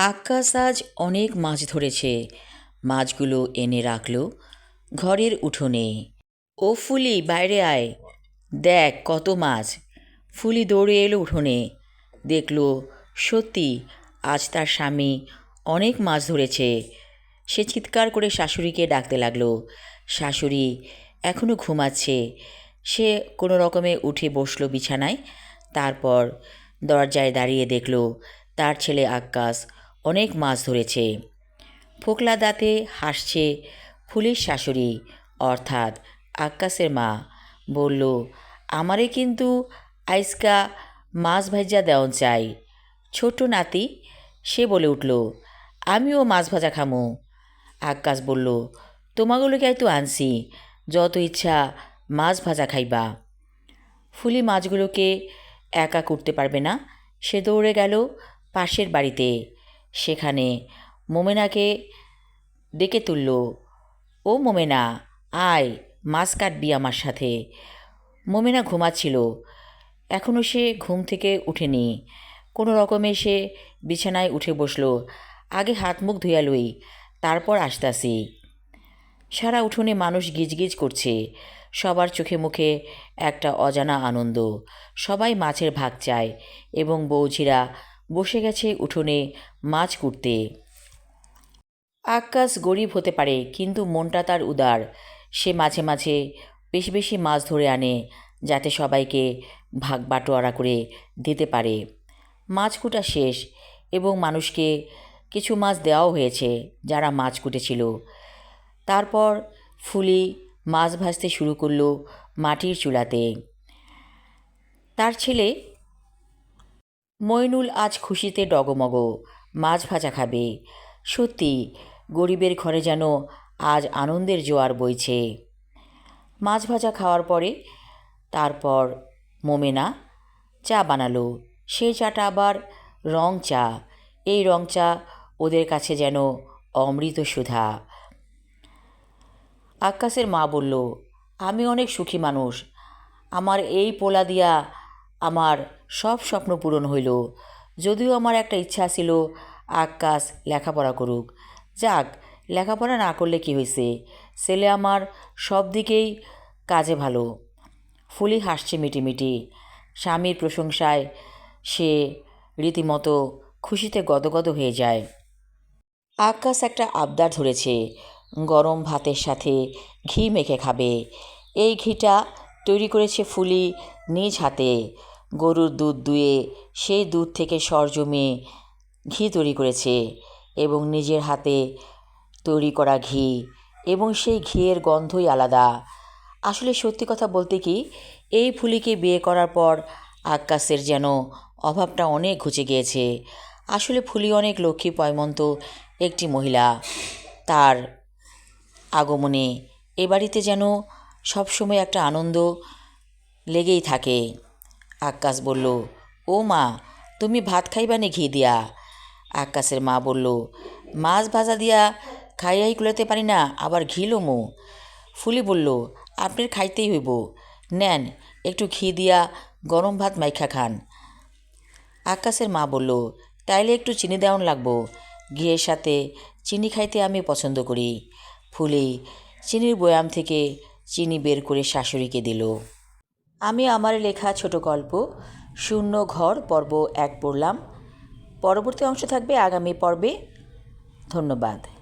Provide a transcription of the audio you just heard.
আকাশ আজ অনেক মাছ ধরেছে। মাছগুলো এনে রাখল ঘরের উঠোনে। ও ফুলি, বাইরে আয়। দেখ কত মাছ। ফুলি দৌড়ে এলো উঠোনে। দেখল, সত্যি, আজ তার স্বামী অনেক মাছ ধরেছে। সে চিৎকার করে শাশুড়িকে ডাকতে লাগল। শাশুড়ি এখনও ঘুমাচ্ছে। সে কোনো রকমে উঠে বসল বিছানায়। তারপর দরজায় দাঁড়িয়ে দেখল, তার ছেলে আক্কাস অনেক মাছ ধরেছে। ফোকলা দাঁতে হাসছে ফুলির শাশুড়ি, অর্থাৎ আক্কাসের মা। বলল, আমারে কিন্তু আইসকা মাছ ভাজা দেওয়ন চাই। ছোট নাতি, সে বলে উঠল, আমিও মাছ ভাজা খামো। আক্কাস বলল তোমাগুলোকে তো আনছি, যত ইচ্ছা মাছ ভাজা খাইবা। ফুলি মাছগুলোকে একা করতে পারবে না, সে দৌড়ে গেল পাশের বাড়িতে। সেখানে মোমেনাকে ডেকে তুলল, ও মোমেনা, আয়, মাছ কাটবি আমার সাথে। মোমেনা ঘুমাচ্ছিল। এখনও সে ঘুম থেকে উঠেনি। কোনো রকমে সে বিছানায় উঠে বসল। আগে হাত মুখ ধুয়ালই তারপর আসতাসি সারা উঠোনে মানুষ গিজগিজ করছে। সবার চোখে মুখে একটা অজানা আনন্দ। সবাই মাছের ভাগ চায় এবং বৌঝিরা বসে গেছে উঠোনে মাছ কুটতে। আকাশ গরিব হতে পারে, কিন্তু মনটা তার উদার। সে মাঝে মাঝে বেশি বেশি মাছ ধরে আনে, যাতে সবাইকে ভাগ বাটোয়ারা করে দিতে পারে। মাছ কুটা শেষ, এবং মানুষকে কিছু মাছ দেওয়াও হয়েছে, যারা মাছ কুটেছিল। তারপর ফুলি মাছ ভাজতে শুরু করল মাটির চুলাতে। তার ছেলে মইনুল আজ খুশিতে ডগমগ, মাছ ভাজা খাবে। সত্যি, গরিবের ঘরে যেন আজ আনন্দের জোয়ার বইছে। মাছ ভাজা খাওয়ার পরে তারপর মোমেনা চা বানালো। সেই চাটা আবার রং চা। এই রং চা ওদের কাছে যেন অমৃত সুধা। আকাশের মা বলল, আমি অনেক সুখী মানুষ। আমার এই পোলা দিয়া আমার সব স্বপ্ন পূরণ হইল। যদিও আমার একটা ইচ্ছা ছিল আকাশ লেখাপড়া করুক। যাক, লেখাপড়া না করলে কি হয়েছে ছেলে আমার সব দিকেই কাজে ভালো। ফুলি হাসছে মিটিমিটি। স্বামীর প্রশংসায় সে রীতিমতো খুশিতে গদগদ হয়ে যায়। আকাশ একটা আবদার ধরেছে, গরম ভাতের সাথে ঘি মেখে খাবে। এই ঘিটা তৈরি করেছে ফুলি নিজ হাতে। গরুর দুধ দুয়ে সেই দুধ থেকে সর জমিয়ে ঘি তৈরি করেছে এবং নিজের হাতে তৈরি করা ঘি এবং সেই ঘিয়ের গন্ধই আলাদা। আসলে সত্যি কথা বলতে কি, এই ফুলিকে বিয়ে করার পর আকাশের যেন অভাবটা অনেক ঘুচে গিয়েছে। আসলে ফুলি অনেক লক্ষ্মী পয়মন্ত একটি মহিলা। তার আগমনে এ বাড়িতে যেন সবসময় একটা আনন্দ লেগেই থাকে। আকাশ বলল, ও মা, তুমি ভাত খাইবা নে ঘি দিয়া? আকাশের মা বলল, মাছ ভাজা দিয়া খাইয়াই কুলাতে পারি না, আবার ঘি লোমো। ফুলি বলল, আপনার খাইতেই হইব। নেন, একটু ঘি দিয়া গরম ভাত মাইখা খান। আকাশের মা বলল, তাইলে একটু চিনি দেওয়ান লাগবো। ঘিয়ের সাথে চিনি খাইতে আমি পছন্দ করি। ফুলি চিনির বয়াম থেকে চিনি বের করে শাশুড়িকে দিল। আমি আমার লেখা ছোট গল্প, শূন্য ঘর, পর্ব এক পড়লাম। পরবর্তী অংশ থাকবে আগামী পর্বে। ধন্যবাদ।